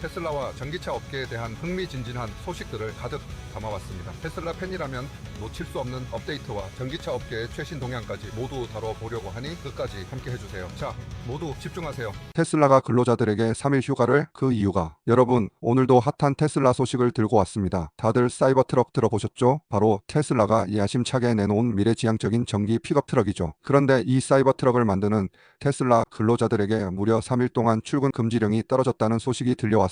테슬라와 전기차 업계에 대한 흥미진진한 소식들을 가득 담아왔습니다. 테슬라 팬이라면 놓칠 수 없는 업데이트와 전기차 업계의 최신 동향까지 모두 다뤄보려고 하니 끝까지 함께 해주세요. 자, 모두 집중하세요. 테슬라가 근로자들에게 3일 휴가를 그 이유가 여러분 오늘도 핫한 테슬라 소식을 들고 왔습니다. 다들 사이버 트럭 들어보셨죠? 바로 테슬라가 야심차게 내놓은 미래지향적인 전기 픽업 트럭이죠. 그런데 이 사이버 트럭을 만드는 테슬라 근로자들에게 무려 3일 동안 출근 금지령이 떨어졌다는 소식이 들려왔습니다.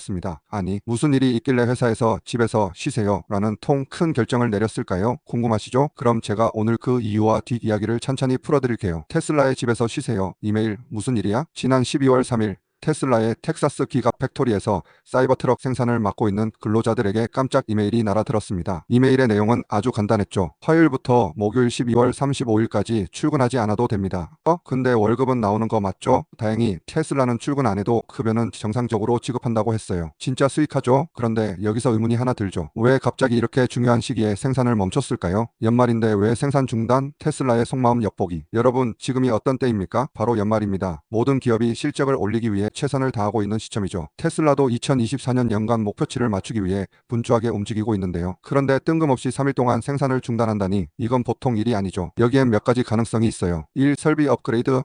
아니 무슨 일이 있길래 회사에서 집에서 쉬세요 라는 통 큰 결정을 내렸을까요? 궁금하시죠? 그럼 제가 오늘 그 이유와 뒷이야기를 찬찬히 풀어드릴게요. 테슬라의 집에서 쉬세요. 이메일 무슨 일이야? 지난 12월 3일 테슬라의 텍사스 기가 팩토리에서 사이버 트럭 생산을 맡고 있는 근로자들에게 깜짝 이메일이 날아들었습니다. 이메일의 내용은 아주 간단했죠. 화요일부터 목요일 12월 35일까지 출근하지 않아도 됩니다. 어? 근데 월급은 나오는 거 맞죠? 다행히 테슬라는 출근 안 해도 급여는 정상적으로 지급한다고 했어요. 진짜 수익하죠? 그런데 여기서 의문이 하나 들죠. 왜 갑자기 이렇게 중요한 시기에 생산을 멈췄을까요? 연말인데 왜 생산 중단? 테슬라의 속마음 엿보기. 여러분, 지금이 어떤 때입니까? 바로 연말입니다. 모든 기업이 실적을 올리기 위해 최선을 다하고 있는 시점이죠. 테슬라도 2024년 연간 목표치를 맞추기 위해 분주하게 움직이고 있는데요. 그런데 뜬금없이 3일 동안 생산을 중단한다니 이건 보통 일이 아니죠. 여기엔 몇 가지 가능성이 있어요. 1. 설비 업그레이드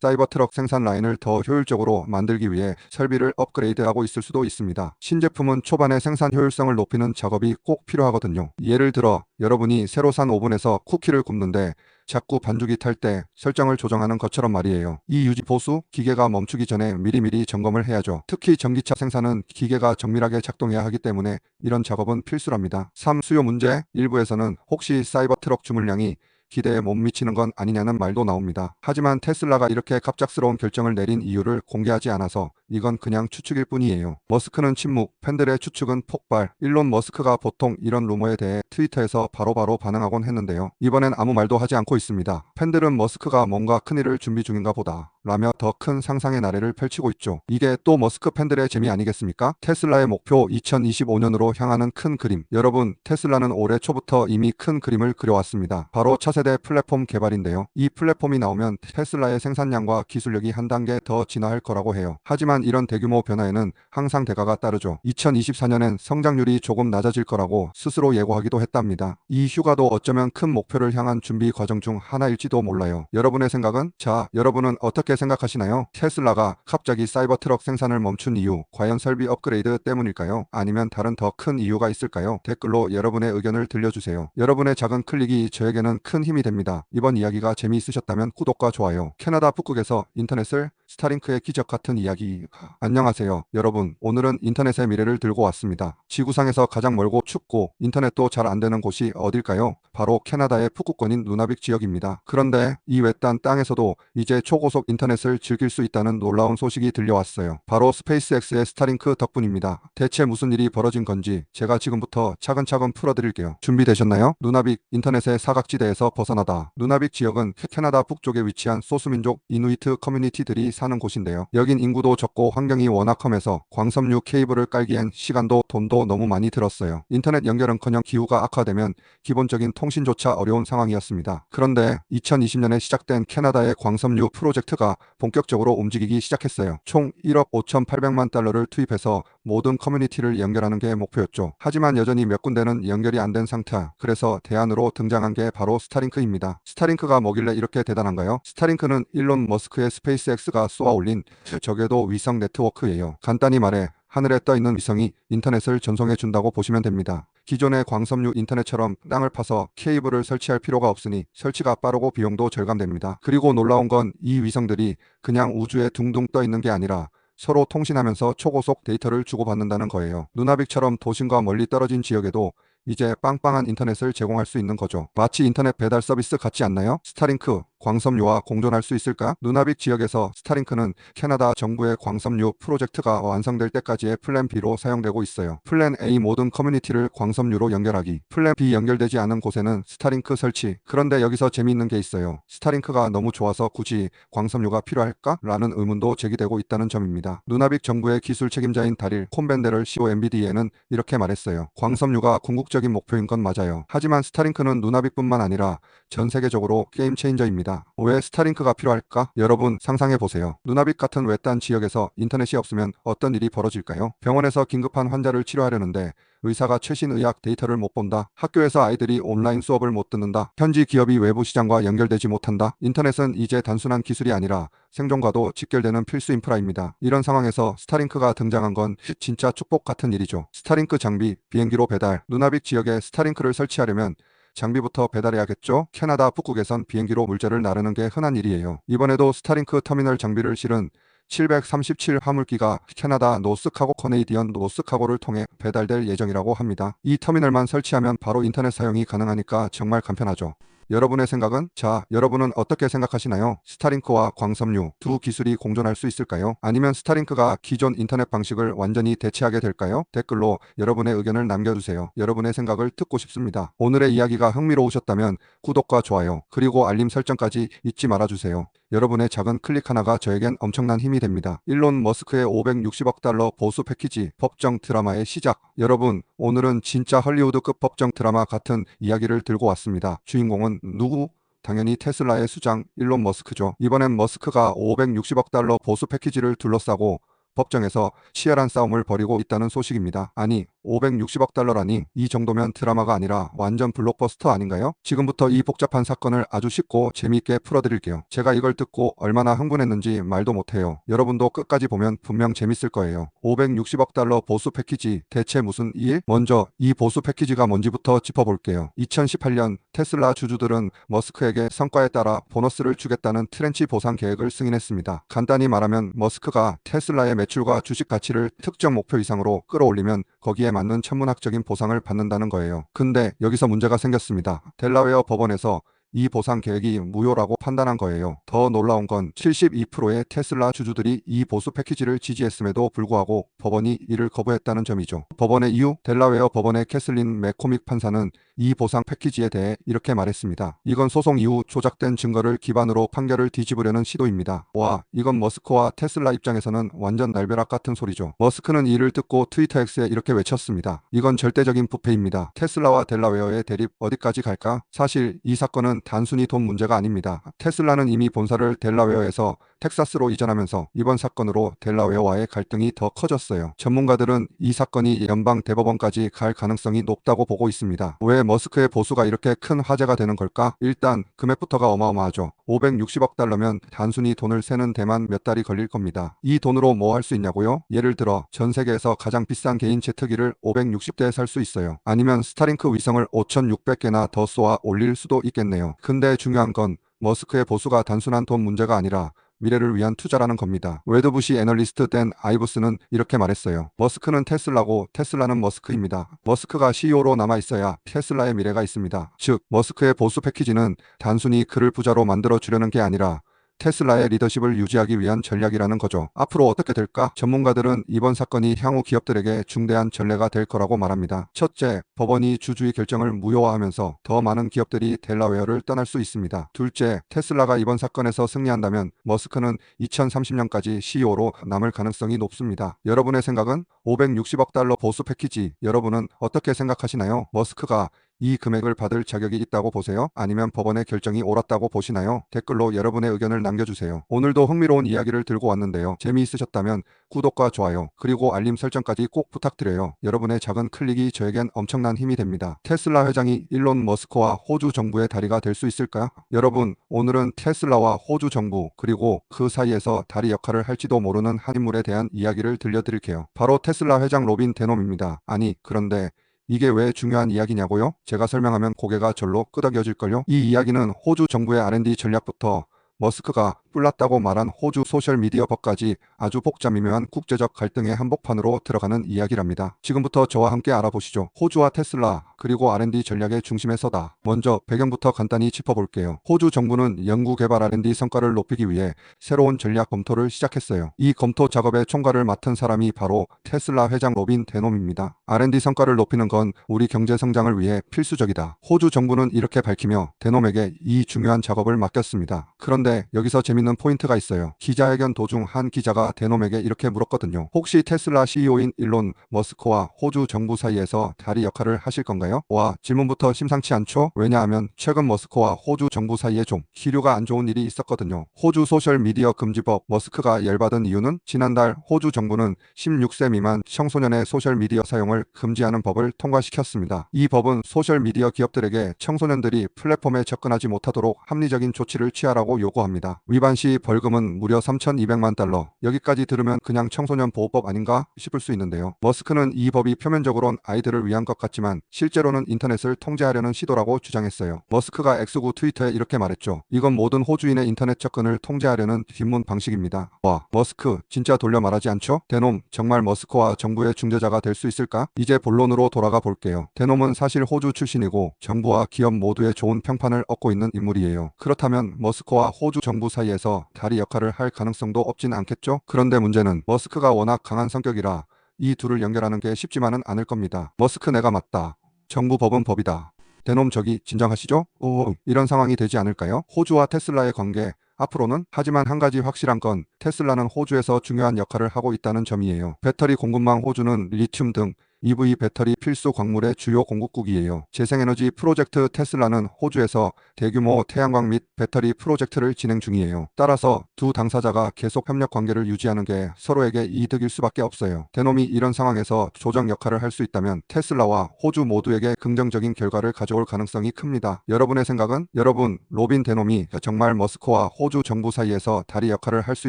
사이버 트럭 생산 라인을 더 효율적으로 만들기 위해 설비를 업그레이드하고 있을 수도 있습니다. 신제품은 초반에 생산 효율성을 높이는 작업이 꼭 필요하거든요. 예를 들어 여러분이 새로 산 오븐에서 쿠키를 굽는데 자꾸 반죽이 탈 때 설정을 조정하는 것처럼 말이에요. 이 유지 보수 기계가 멈추기 전에 미리미리 점검을 해야죠. 특히 전기차 생산은 기계가 정밀하게 작동해야 하기 때문에 이런 작업은 필수랍니다. 3. 수요 문제 일부에서는 혹시 사이버 트럭 주문량이 기대에 못 미치는 건 아니냐는 말도 나옵니다. 하지만 테슬라가 이렇게 갑작스러운 결정을 내린 이유를 공개하지 않아서 이건 그냥 추측일 뿐이에요. 머스크는 침묵, 팬들의 추측은 폭발. 일론 머스크가 보통 이런 루머에 대해 트위터에서 바로바로 반응하곤 했는데요. 이번엔 아무 말도 하지 않고 있습니다. 팬들은 머스크가 뭔가 큰일을 준비 중인가 보다. 라며 더 큰 상상의 나래를 펼치고 있죠. 이게 또 머스크 팬들의 재미 아니겠습니까? 테슬라의 목표 2025년으로 향하는 큰 그림. 여러분, 테슬라는 올해 초부터 이미 큰 그림을 그려왔습니다. 바로 차세대 플랫폼 개발인데요. 이 플랫폼이 나오면 테슬라의 생산량과 기술력이 한 단계 더 진화할 거라고 해요. 하지만 이런 대규모 변화에는 항상 대가가 따르죠. 2024년엔 성장률이 조금 낮아질 거라고 스스로 예고하기도 했답니다. 이 휴가도 어쩌면 큰 목표를 향한 준비 과정 중 하나일지도 몰라요. 여러분의 생각은? 자, 여러분은 어떻게 생각하시나요? 테슬라가 갑자기 사이버 트럭 생산을 멈춘 이유, 과연 설비 업그레이드 때문일까요? 아니면 다른 더 큰 이유가 있을까요? 댓글로 여러분의 의견을 들려주세요. 여러분의 작은 클릭이 저에게는 큰 힘이 됩니다. 이번 이야기가 재미있으셨다면 구독과 좋아요. 캐나다 북극에서 인터넷을 스타링크의 기적 같은 이야기. 안녕하세요. 여러분, 오늘은 인터넷의 미래를 들고 왔습니다. 지구상에서 가장 멀고 춥고 인터넷도 잘 안 되는 곳이 어딜까요? 바로 캐나다의 북극권인 누나빅 지역입니다. 그런데 이 외딴 땅에서도 이제 초고속 인터넷을 즐길 수 있다는 놀라운 소식이 들려왔어요. 바로 스페이스X의 스타링크 덕분입니다. 대체 무슨 일이 벌어진 건지 제가 지금부터 차근차근 풀어드릴게요. 준비되셨나요? 누나빅 인터넷의 사각지대에서 벗어나다. 누나빅 지역은 캐나다 북쪽에 위치한 소수민족 이누이트 커뮤니티들이 사는 곳인데요. 여긴 인구도 적고 환경이 워낙 험해서 광섬유 케이블을 깔기엔 시간도 돈도 너무 많이 들었어요. 인터넷 연결은커녕 기후가 악화되면 기본적인 통신조차 어려운 상황이었습니다. 그런데 2020년에 시작된 캐나다의 광섬유 프로젝트가 본격적으로 움직이기 시작했어요. 총 1억 5,800만 달러를 투입해서 모든 커뮤니티를 연결하는 게 목표였죠. 하지만 여전히 몇 군데는 연결이 안 된 상태. 그래서 대안으로 등장한 게 바로 스타링크입니다. 스타링크가 뭐길래 이렇게 대단한가요? 스타링크는 일론 머스크의 스페이스X가 쏘아 올린 적외도 위성 네트워크예요. 간단히 말해 하늘에 떠 있는 위성이 인터넷을 전송해 준다고 보시면 됩니다. 기존의 광섬유 인터넷처럼 땅을 파서 케이블을 설치할 필요가 없으니 설치가 빠르고 비용도 절감됩니다. 그리고 놀라운 건 이 위성들이 그냥 우주에 둥둥 떠 있는 게 아니라 서로 통신하면서 초고속 데이터를 주고받는다는 거예요. 누나빅처럼 도심과 멀리 떨어진 지역에도 이제 빵빵한 인터넷을 제공할 수 있는 거죠. 마치 인터넷 배달 서비스 같지 않나요? 스타링크, 광섬유와 공존할 수 있을까? 누나빅 지역에서 스타링크는 캐나다 정부의 광섬유 프로젝트가 완성될 때까지의 플랜 B로 사용되고 있어요. 플랜 A 모든 커뮤니티를 광섬유로 연결하기. 플랜 B 연결되지 않은 곳에는 스타링크 설치. 그런데 여기서 재미있는 게 있어요. 스타링크가 너무 좋아서 굳이 광섬유가 필요할까? 라는 의문도 제기되고 있다는 점입니다. 누나빅 정부의 기술 책임자인 다릴 콤벤데럴 COMBD에는 이렇게 말했어요. 광섬유가 궁극적 인 목표인 건 맞아요. 하지만 스타링크는 누나빅뿐만 아니라 전 세계적으로 게임 체인저입니다. 왜 스타링크가 필요할까? 여러분 상상해 보세요. 누나빅 같은 외딴 지역에서 인터넷이 없으면 어떤 일이 벌어질까요? 병원에서 긴급한 환자를 치료하려는데 의사가 최신 의학 데이터를 못 본다. 학교에서 아이들이 온라인 수업을 못 듣는다. 현지 기업이 외부 시장과 연결되지 못한다. 인터넷은 이제 단순한 기술이 아니라 생존과도 직결되는 필수 인프라입니다. 이런 상황에서 스타링크가 등장한 건 진짜 축복 같은 일이죠. 스타링크 장비, 비행기로 배달. 누나빅 지역에 스타링크를 설치하려면 장비부터 배달해야겠죠? 캐나다 북극에선 비행기로 물자를 나르는 게 흔한 일이에요. 이번에도 스타링크 터미널 장비를 실은 737 화물기가 캐나다 노스카고 커네이디언 노스카고를 통해 배달될 예정이라고 합니다. 이 터미널만 설치하면 바로 인터넷 사용이 가능하니까 정말 간편하죠. 여러분의 생각은? 자, 여러분은 어떻게 생각하시나요? 스타링크와 광섬유 두 기술이 공존할 수 있을까요? 아니면 스타링크가 기존 인터넷 방식을 완전히 대체하게 될까요? 댓글로 여러분의 의견을 남겨주세요. 여러분의 생각을 듣고 싶습니다. 오늘의 이야기가 흥미로우셨다면 구독과 좋아요, 그리고 알림 설정까지 잊지 말아주세요. 여러분의 작은 클릭 하나가 저에겐 엄청난 힘이 됩니다. 일론 머스크의 560억 달러 보수 패키지 법정 드라마의 시작. 여러분, 오늘은 진짜 헐리우드급 법정 드라마 같은 이야기를 들고 왔습니다. 주인공은 누구? 당연히 테슬라의 수장 일론 머스크죠. 이번엔 머스크가 560억 달러 보수 패키지를 둘러싸고 법정에서 치열한 싸움을 벌이고 있다는 소식입니다. 아니, 560억 달러라니 이 정도면 드라마가 아니라 완전 블록버스터 아닌가요? 지금부터 이 복잡한 사건을 아주 쉽고 재미있게 풀어드릴게요. 제가 이걸 듣고 얼마나 흥분했는지 말도 못해요. 여러분도 끝까지 보면 분명 재밌을 거예요. 560억 달러 보수 패키지 대체 무슨 일? 먼저 이 보수 패키지가 뭔지부터 짚어볼게요. 2018년 테슬라 주주들은 머스크에게 성과에 따라 보너스를 주겠다는 트렌치 보상 계획을 승인했습니다. 간단히 말하면 머스크가 테슬라의 매출과 주식 가치를 특정 목표 이상으로 끌어올리면 거기에 맞는 천문학적인 보상을 받는다는 거예요. 근데 여기서 문제가 생겼습니다. 델라웨어 법원에서 이 보상 계획이 무효라고 판단한 거예요. 더 놀라운 건 72%의 테슬라 주주들이 이 보수 패키지를 지지했음에도 불구하고 법원이 이를 거부했다는 점이죠. 법원의 이유? 델라웨어 법원의 캐슬린 맥코믹 판사는 이 보상 패키지에 대해 이렇게 말했습니다. 이건 소송 이후 조작된 증거를 기반으로 판결을 뒤집으려는 시도입니다. 와, 이건 머스크와 테슬라 입장에서는 완전 날벼락 같은 소리죠. 머스크는 이를 듣고 트위터 X에 이렇게 외쳤습니다. 이건 절대적인 부패입니다. 테슬라와 델라웨어의 대립 어디까지 갈까? 사실 이 사건은 단순히 돈 문제가 아닙니다. 테슬라는 이미 본사를 델라웨어에서 텍사스로 이전하면서 이번 사건으로 델라웨어와의 갈등이 더 커졌어요. 전문가들은 이 사건이 연방 대법원까지 갈 가능성이 높다고 보고 있습니다. 왜 머스크의 보수가 이렇게 큰 화제가 되는 걸까? 일단 금액부터가 어마어마하죠. 560억 달러면 단순히 돈을 세는 데만 몇 달이 걸릴 겁니다. 이 돈으로 뭐 할 수 있냐고요? 예를 들어 전 세계에서 가장 비싼 개인 제트기를 560대에 살 수 있어요. 아니면 스타링크 위성을 5,600개나 더 쏘아 올릴 수도 있겠네요. 근데 중요한 건 머스크의 보수가 단순한 돈 문제가 아니라 미래를 위한 투자라는 겁니다. 웨드부시 애널리스트 댄 아이브스는 이렇게 말했어요. 머스크는 테슬라고 테슬라는 머스크입니다. 머스크가 CEO로 남아 있어야 테슬라의 미래가 있습니다. 즉, 머스크의 보수 패키지는 단순히 그를 부자로 만들어 주려는 게 아니라 테슬라의 리더십을 유지하기 위한 전략이라는 거죠. 앞으로 어떻게 될까? 전문가들은 이번 사건이 향후 기업들에게 중대한 전례가 될 거라고 말합니다. 첫째, 법원이 주주의 결정을 무효화하면서 더 많은 기업들이 델라웨어를 떠날 수 있습니다. 둘째, 테슬라가 이번 사건에서 승리한다면 머스크는 2030년까지 CEO로 남을 가능성이 높습니다. 여러분의 생각은 560억 달러 보수 패키지 여러분은 어떻게 생각하시나요? 머스크가 이 금액을 받을 자격이 있다고 보세요? 아니면 법원의 결정이 옳았다고 보시나요? 댓글로 여러분의 의견을 남겨주세요. 오늘도 흥미로운 이야기를 들고 왔는데요. 재미있으셨다면 구독과 좋아요, 그리고 알림 설정까지 꼭 부탁드려요. 여러분의 작은 클릭이 저에겐 엄청난 힘이 됩니다. 테슬라 회장이 일론 머스크와 호주 정부의 다리가 될 수 있을까? 여러분, 오늘은 테슬라와 호주 정부, 그리고 그 사이에서 다리 역할을 할지도 모르는 한 인물에 대한 이야기를 들려드릴게요. 바로 테슬라 회장 로빈 데놈입니다. 아니, 그런데 이게 왜 중요한 이야기냐고요? 제가 설명하면 고개가 절로 끄덕여질걸요? 이 이야기는 호주 정부의 R&D 전략부터 머스크가 뿔났다고 말한 호주 소셜미디어법까지 아주 복잡미묘한 국제적 갈등의 한복판으로 들어가는 이야기랍니다. 지금부터 저와 함께 알아보시죠. 호주와 테슬라 그리고 R&D 전략의 중심에 서다. 먼저 배경부터 간단히 짚어볼게요. 호주 정부는 연구개발 R&D 성과를 높이기 위해 새로운 전략 검토를 시작했어요. 이 검토 작업의 총괄을 맡은 사람이 바로 테슬라 회장 로빈 데놈입니다. R&D 성과를 높이는 건 우리 경제 성장을 위해 필수적이다. 호주 정부는 이렇게 밝히며 데놈에게 이 중요한 작업을 맡겼습니다. 그런데 여기서 재밌는 포인트가 있어요. 기자회견 도중 한 기자가 데놈에게 이렇게 물었거든요. 혹시 테슬라 CEO인 일론 머스크와 호주 정부 사이에서 다리 역할을 하실 건가요? 와, 질문부터 심상치 않죠? 왜냐하면 최근 머스크와 호주 정부 사이에 좀 기류가 안 좋은 일이 있었거든요. 호주 소셜 미디어 금지법 머스크가 열받은 이유는 지난달 호주 정부는 16세 미만 청소년의 소셜 미디어 사용을 금지하는 법을 통과시켰습니다. 이 법은 소셜 미디어 기업들에게 청소년들이 플랫폼에 접근하지 못하도록 합리적인 조치를 취하라고 요구합니다. 위반 시 벌금은 무려 3,200만 달러. 여기까지 들으면 그냥 청소년 보호법 아닌가 싶을 수 있는데요. 머스크는 이 법이 표면적으론 아이들을 위한 것 같지만 실제로는 인터넷을 통제하려는 시도라고 주장했어요. 머스크가 X구 트위터에 이렇게 말했죠. 이건 모든 호주인의 인터넷 접근을 통제하려는 뒷문 방식입니다. 와, 머스크 진짜 돌려 말하지 않죠? 대놈 정말 머스크와 정부의 중재자가 될 수 있을까? 이제 본론으로 돌아가 볼게요. 대놈은 사실 호주 출신이고 정부와 기업 모두의 좋은 평판을 얻고 있는 인물이에요. 그렇다면 머스크와 호주 정부 사이에 서 다리 역할을 할 가능성도 없진 않겠죠? 그런데 문제는 머스크가 워낙 강한 성격이라 이 둘을 연결하는 게 쉽지만은 않을 겁니다. 머스크 내가 맞다. 정부 법은 법이다. 대놈 저기 진정하시죠? 오, 이런 상황이 되지 않을까요? 호주와 테슬라의 관계 앞으로는 하지만 한 가지 확실한 건 테슬라는 호주에서 중요한 역할을 하고 있다는 점이에요. 배터리 공급망 호주는 리튬 등 EV 배터리 필수 광물의 주요 공급국이에요. 재생에너지 프로젝트 테슬라는 호주에서 대규모 태양광 및 배터리 프로젝트를 진행 중이에요. 따라서 두 당사자가 계속 협력 관계를 유지하는 게 서로에게 이득일 수밖에 없어요. 대놈이 이런 상황에서 조정 역할을 할 수 있다면 테슬라와 호주 모두에게 긍정적인 결과를 가져올 가능성이 큽니다. 여러분의 생각은? 여러분, 로빈 대놈이 정말 머스크와 호주 정부 사이에서 다리 역할을 할 수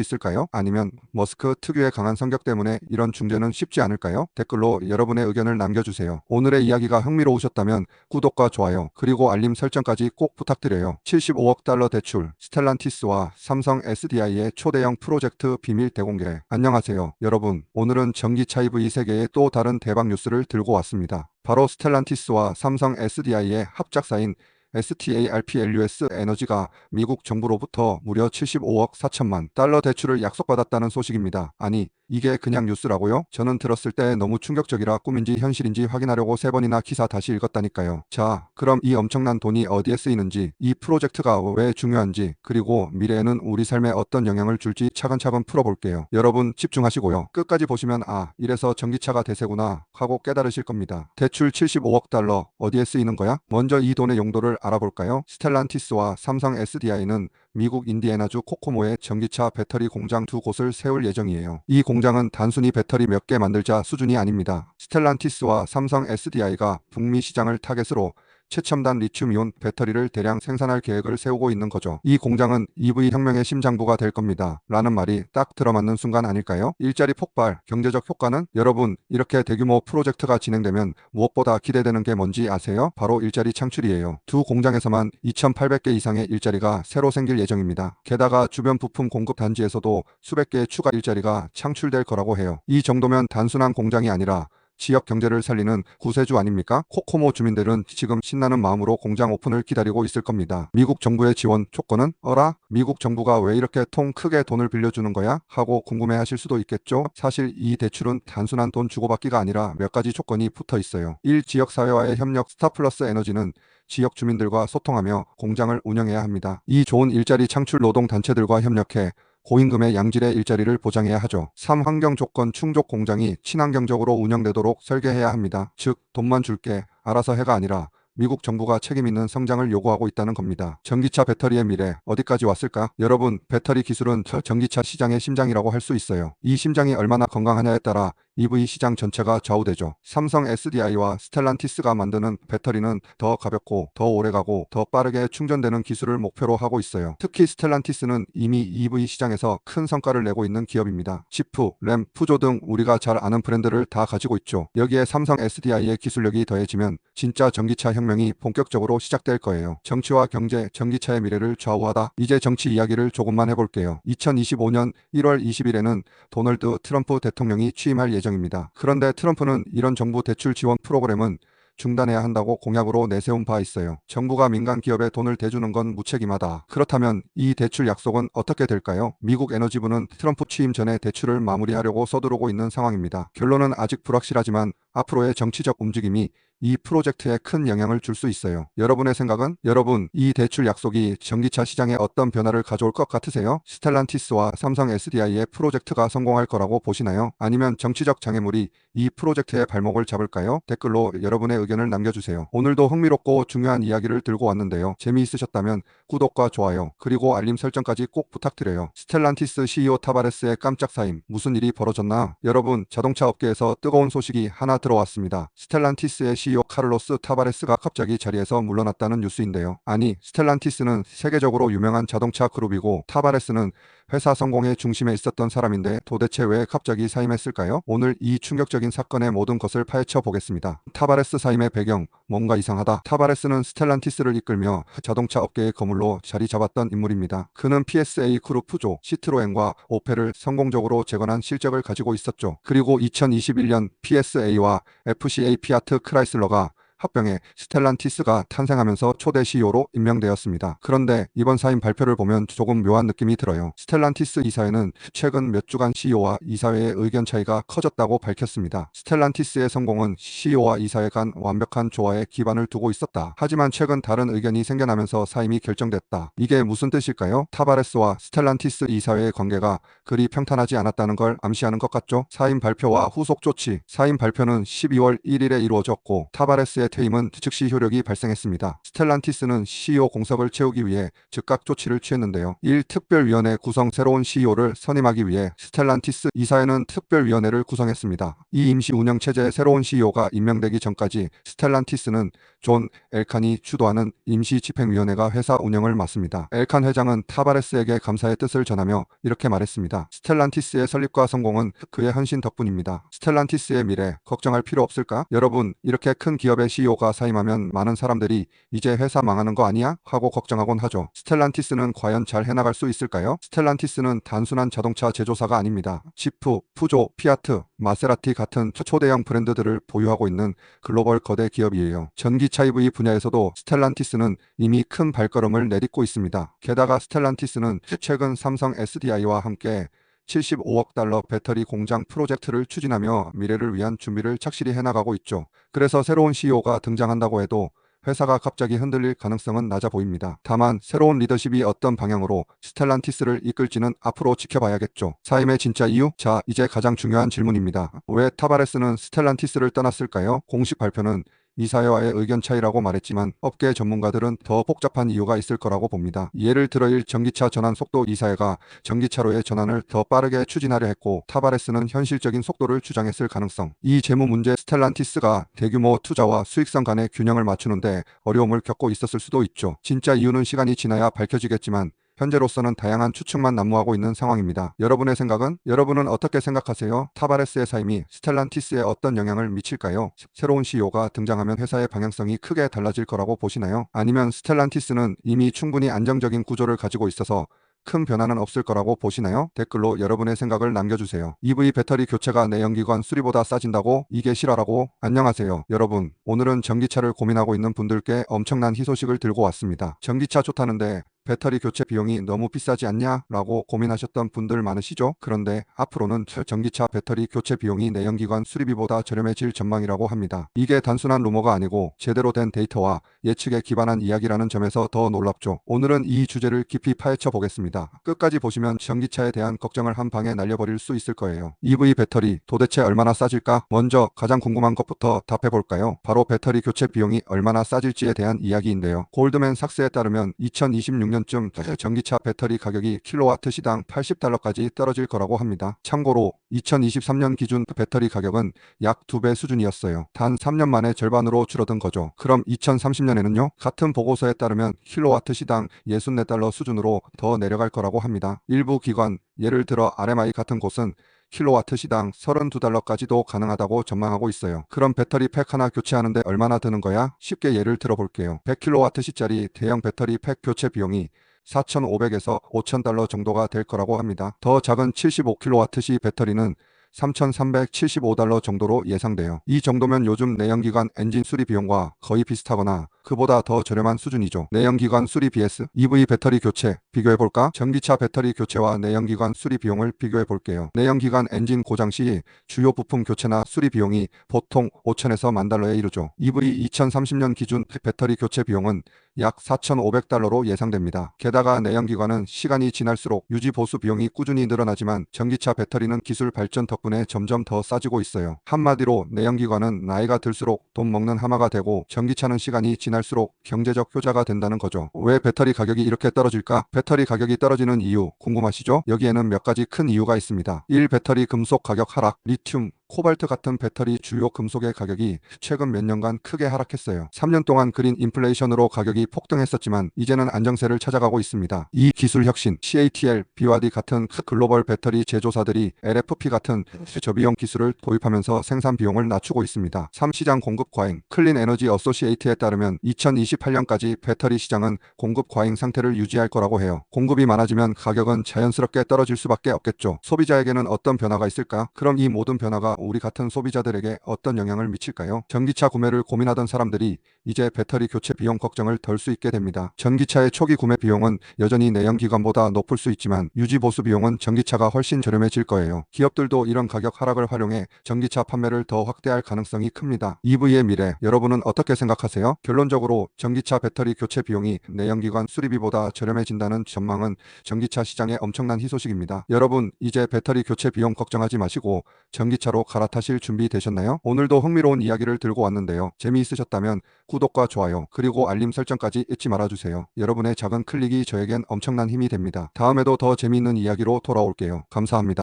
있을까요? 아니면 머스크 특유의 강한 성격 때문에 이런 중재는 쉽지 않을까요? 댓글로 여러분의 의견을 남겨주세요. 오늘의 이야기가 흥미로우셨다면 구독과 좋아요 그리고 알림 설정까지 꼭 부탁드려요. 75억 달러 대출 스텔란티스와 삼성 SDI의 초대형 프로젝트 비밀 대공개 안녕하세요. 여러분 오늘은 전기차 EV 세계의 또 다른 대박 뉴스를 들고 왔습니다. 바로 스텔란티스와 삼성 SDI의 합작사인 STARPLUS 에너지가 미국 정부로부터 무려 75억 4천만 달러 대출을 약속받았다는 소식입니다. 아니, 이게 그냥 뉴스라고요? 저는 들었을 때 너무 충격적이라 꿈인지 현실인지 확인하려고 세 번이나 기사 다시 읽었다니까요. 자, 그럼 이 엄청난 돈이 어디에 쓰이는지, 이 프로젝트가 왜 중요한지, 그리고 미래에는 우리 삶에 어떤 영향을 줄지 차근차근 풀어볼게요. 여러분 집중하시고요. 끝까지 보시면 아, 이래서 전기차가 대세구나 하고 깨달으실 겁니다. 대출 75억 달러 어디에 쓰이는 거야? 먼저 이 돈의 용도를 알아볼까요? 스텔란티스와 삼성 SDI는 미국 인디애나주 코코모에 전기차 배터리 공장 두 곳을 세울 예정이에요. 이 공장은 단순히 배터리 몇 개 만들자 수준이 아닙니다. 스텔란티스와 삼성 SDI가 북미 시장을 타겟으로 최첨단 리튬이온 배터리를 대량 생산할 계획을 세우고 있는 거죠. 이 공장은 EV 혁명의 심장부가 될 겁니다. 라는 말이 딱 들어맞는 순간 아닐까요? 일자리 폭발, 경제적 효과는 여러분 이렇게 대규모 프로젝트가 진행되면 무엇보다 기대되는 게 뭔지 아세요? 바로 일자리 창출이에요. 두 공장에서만 2,800개 이상의 일자리가 새로 생길 예정입니다. 게다가 주변 부품 공급 단지에서도 수백 개의 추가 일자리가 창출될 거라고 해요. 이 정도면 단순한 공장이 아니라 지역 경제를 살리는 구세주 아닙니까? 코코모 주민들은 지금 신나는 마음으로 공장 오픈을 기다리고 있을 겁니다. 미국 정부의 지원 조건은 어라? 미국 정부가 왜 이렇게 통 크게 돈을 빌려주는 거야? 하고 궁금해 하실 수도 있겠죠? 사실 이 대출은 단순한 돈 주고받기가 아니라 몇 가지 조건이 붙어 있어요. 1. 지역사회와의 협력 스타플러스 에너지는 지역 주민들과 소통하며 공장을 운영해야 합니다. 이 좋은 일자리 창출 노동 단체들과 협력해 고임금의 양질의 일자리를 보장해야 하죠. 3. 환경 조건 충족 공장이 친환경적으로 운영되도록 설계해야 합니다. 즉, 돈만 줄게 알아서 해가 아니라 미국 정부가 책임 있는 성장을 요구하고 있다는 겁니다. 전기차 배터리의 미래 어디까지 왔을까? 여러분, 배터리 기술은 저 전기차 시장의 심장이라고 할 수 있어요. 이 심장이 얼마나 건강하냐에 따라 EV 시장 전체가 좌우되죠. 삼성 SDI와 스텔란티스가 만드는 배터리는 더 가볍고 더 오래가고 더 빠르게 충전되는 기술을 목표로 하고 있어요. 특히 스텔란티스는 이미 EV 시장에서 큰 성과를 내고 있는 기업입니다. 지프, 램, 푸조 등 우리가 잘 아는 브랜드를 다 가지고 있죠. 여기에 삼성 SDI의 기술력이 더해지면 진짜 전기차 혁명이 본격적으로 시작될 거예요. 정치와 경제, 전기차의 미래를 좌우하다. 이제 정치 이야기를 조금만 해볼게요. 2025년 1월 20일에는 도널드 트럼프 대통령이 취임할 예정입니다. 그런데 트럼프는 이런 정부 대출 지원 프로그램은 중단해야 한다고 공약으로 내세운 바 있어요. 정부가 민간 기업에 돈을 대주는 건 무책임하다. 그렇다면 이 대출 약속은 어떻게 될까요? 미국 에너지부는 트럼프 취임 전에 대출을 마무리하려고 서두르고 있는 상황입니다. 결론은 아직 불확실하지만 앞으로의 정치적 움직임이 이 프로젝트에 큰 영향을 줄 수 있어요. 여러분의 생각은? 여러분, 이 대출 약속이 전기차 시장에 어떤 변화를 가져올 것 같으세요? 스텔란티스와 삼성 SDI의 프로젝트가 성공할 거라고 보시나요? 아니면 정치적 장애물이 이 프로젝트의 발목을 잡을까요? 댓글로 여러분의 의견을 남겨주세요. 오늘도 흥미롭고 중요한 이야기를 들고 왔는데요. 재미있으셨다면 구독과 좋아요, 그리고 알림 설정까지 꼭 부탁드려요. 스텔란티스 CEO 타바레스의 깜짝 사임, 무슨 일이 벌어졌나? 여러분, 자동차 업계에서 뜨거운 소식이 하나 들어왔습니다. 스텔란티스의 CEO 카를로스 타바레스가 갑자기 자리에서 물러났다는 뉴스인데요. 아니, 스텔란티스는 세계적으로 유명한 자동차 그룹이고 타바레스는 회사 성공의 중심에 있었던 사람인데 도대체 왜 갑자기 사임했을까요? 오늘 이 충격적인 사건의 모든 것을 파헤쳐 보겠습니다. 타바레스 사임의 배경, 뭔가 이상하다. 타바레스는 스텔란티스를 이끌며 자동차 업계의 거물로 자리 잡았던 인물입니다. 그는 PSA 그룹 푸조, 시트로엔과 오페를 성공적으로 재건한 실적을 가지고 있었죠. 그리고 2021년 PSA와 FCA 피아트 크라이슬러가 합병해 스텔란티스가 탄생하면서 초대 CEO로 임명되었습니다. 그런데 이번 사임 발표를 보면 조금 묘한 느낌이 들어요. 스텔란티스 이사회는 최근 몇 주간 CEO와 이사회의 의견 차이가 커졌다고 밝혔습니다. 스텔란티스의 성공은 CEO와 이사회 간 완벽한 조화에 기반을 두고 있었다. 하지만 최근 다른 의견이 생겨나면서 사임이 결정됐다. 이게 무슨 뜻일까요? 타바레스와 스텔란티스 이사회의 관계가 그리 평탄하지 않았다는 걸 암시하는 것 같죠? 사임 발표와 후속 조치. 사임 발표는 12월 1일에 이루어졌고 타바레스의 퇴임은 즉시 효력이 발생했습니다. 스텔란티스는 CEO 공석을 채우기 위해 즉각 조치를 취했는데요. 1. 특별위원회 구성 새로운 CEO를 선임하기 위해 스텔란티스 이사회는 특별위원회를 구성했습니다. 이 임시 운영 체제의 새로운 CEO가 임명되기 전까지 스텔란티스는 존 엘칸이 주도하는 임시 집행위원회가 회사 운영을 맡습니다. 엘칸 회장은 타바레스에게 감사의 뜻을 전하며 이렇게 말했습니다. 스텔란티스의 설립과 성공은 그의 헌신 덕분입니다. 스텔란티스의 미래 걱정할 필요 없을까? 여러분 이렇게 큰 기업의 CEO 가 사임하면 많은 사람들이 이제 회사 망하는 거 아니야? 하고 걱정하곤 하죠. 스텔란티스는 과연 잘 해나갈 수 있을까요? 스텔란티스는 단순한 자동차 제조사가 아닙니다. 지프, 푸조, 피아트, 마세라티 같은 초대형 브랜드들을 보유하고 있는 글로벌 거대 기업이에요. 전기차 EV 분야에서도 스텔란티스는 이미 큰 발걸음을 내딛고 있습니다. 게다가 스텔란티스는 최근 삼성 SDI와 함께 75억 달러 배터리 공장 프로젝트를 추진하며 미래를 위한 준비를 착실히 해나가고 있죠. 그래서 새로운 CEO가 등장한다고 해도 회사가 갑자기 흔들릴 가능성은 낮아 보입니다. 다만 새로운 리더십이 어떤 방향으로 스텔란티스를 이끌지는 앞으로 지켜봐야겠죠. 사임의 진짜 이유? 자, 이제 가장 중요한 질문입니다. 왜 타바레스는 스텔란티스를 떠났을까요? 공식 발표는 이사회와의 의견 차이라고 말했지만 업계 전문가들은 더 복잡한 이유가 있을 거라고 봅니다. 예를 들어 1. 전기차 전환 속도 이사회가 전기차로의 전환을 더 빠르게 추진하려 했고 타바레스는 현실적인 속도를 주장했을 가능성. 이 재무 문제 스텔란티스가 대규모 투자와 수익성 간의 균형을 맞추는데 어려움을 겪고 있었을 수도 있죠. 진짜 이유는 시간이 지나야 밝혀지겠지만 현재로서는 다양한 추측만 난무하고 있는 상황입니다. 여러분의 생각은? 여러분은 어떻게 생각하세요? 타바레스의 사임이 스텔란티스에 어떤 영향을 미칠까요? 새로운 CEO가 등장하면 회사의 방향성이 크게 달라질 거라고 보시나요? 아니면 스텔란티스는 이미 충분히 안정적인 구조를 가지고 있어서 큰 변화는 없을 거라고 보시나요? 댓글로 여러분의 생각을 남겨주세요. EV 배터리 교체가 내연기관 수리보다 싸진다고 이게 실화라고? 안녕하세요. 여러분, 오늘은 전기차를 고민하고 있는 분들께 엄청난 희소식을 들고 왔습니다. 전기차 좋다는데 배터리 교체 비용이 너무 비싸지 않냐? 라고 고민하셨던 분들 많으시죠? 그런데 앞으로는 전기차 배터리 교체 비용이 내연기관 수리비보다 저렴해질 전망이라고 합니다. 이게 단순한 루머가 아니고 제대로 된 데이터와 예측에 기반한 이야기라는 점에서 더 놀랍죠. 오늘은 이 주제를 깊이 파헤쳐 보겠습니다. 끝까지 보시면 전기차에 대한 걱정을 한 방에 날려버릴 수 있을 거예요. EV 배터리 도대체 얼마나 싸질까? 먼저 가장 궁금한 것부터 답해 볼까요? 바로 배터리 교체 비용이 얼마나 싸질지에 대한 이야기인데요. 골드맨 삭스에 따르면 2026년 2024년쯤 전기차 배터리 가격이 킬로와트 시당 80달러까지 떨어질 거라고 합니다. 참고로 2023년 기준 배터리 가격은 약 2배 수준이었어요. 단 3년 만에 절반으로 줄어든 거죠. 그럼 2030년에는요? 같은 보고서에 따르면 킬로와트 시당 64달러 수준으로 더 내려갈 거라고 합니다. 일부 기관, 예를 들어 RMI 같은 곳은 킬로와트 시당 32달러까지도 가능하다고 전망하고 있어요. 그럼 배터리 팩 하나 교체하는데 얼마나 드는 거야? 쉽게 예를 들어볼게요. 100킬로와트 시짜리 대형 배터리 팩 교체 비용이 4,500에서 5,000달러 정도가 될 거라고 합니다. 더 작은 75kW시 배터리는 3,375달러 정도로 예상돼요. 이 정도면 요즘 내연기관 엔진 수리 비용과 거의 비슷하거나 그보다 더 저렴한 수준이죠. 내연기관 수리 BS, EV 배터리 교체 비교해볼까? 전기차 배터리 교체와 내연기관 수리 비용을 비교해볼게요. 내연기관 엔진 고장 시 주요 부품 교체나 수리 비용이 보통 5천에서 만 달러에 이르죠. EV 2030년 기준 배터리 교체 비용은 약 4,500달러로 예상됩니다. 게다가 내연기관은 시간이 지날수록 유지 보수 비용이 꾸준히 늘어나지만 전기차 배터리는 기술 발전 덕분에 점점 더 싸지고 있어요. 한마디로 내연기관은 나이가 들수록 돈 먹는 하마가 되고 전기차는 시간이 지날수록 경제적 효자가 된다는 거죠. 왜 배터리 가격이 이렇게 떨어질까? 배터리 가격이 떨어지는 이유 궁금하시죠? 여기에는 몇 가지 큰 이유가 있습니다. 1. 배터리 금속 가격 하락, 리튬, 코발트 같은 배터리 주요 금속의 가격이 최근 몇 년간 크게 하락했어요. 3년 동안 그린 인플레이션으로 가격이 폭등했었지만 이제는 안정세를 찾아가고 있습니다. 이 기술 혁신, CATL, BYD 같은 글로벌 배터리 제조사들이 LFP 같은 저비용 기술을 도입하면서 생산 비용을 낮추고 있습니다. 3. 시장 공급 과잉, 클린 에너지 어소시에이트에 따르면 2028년까지 배터리 시장은 공급 과잉 상태를 유지할 거라고 해요. 공급이 많아지면 가격은 자연스럽게 떨어질 수밖에 없겠죠. 소비자에게는 어떤 변화가 있을까? 그럼 이 모든 변화가 우리 같은 소비자들에게 어떤 영향을 미칠까요? 전기차 구매를 고민하던 사람들이 이제 배터리 교체 비용 걱정을 덜 수 있게 됩니다. 전기차의 초기 구매 비용은 여전히 내연기관보다 높을 수 있지만 유지 보수 비용은 전기차가 훨씬 저렴해질 거예요. 기업들도 이런 가격 하락을 활용해 전기차 판매를 더 확대할 가능성이 큽니다. EV의 미래, 여러분은 어떻게 생각하세요? 결론적으로 전기차 배터리 교체 비용이 내연기관 수리비보다 저렴해진다는 전망은 전기차 시장의 엄청난 희소식입니다. 여러분, 이제 배터리 교체 비용 걱정하지 마시고 전기차로 갈아타실 준비 되셨나요? 오늘도 흥미로운 이야기를 들고 왔는데요. 재미있으셨다면 구독과 좋아요, 그리고 알림 설정까지 잊지 말아주세요. 여러분의 작은 클릭이 저에겐 엄청난 힘이 됩니다. 다음에도 더 재미있는 이야기로 돌아올게요. 감사합니다.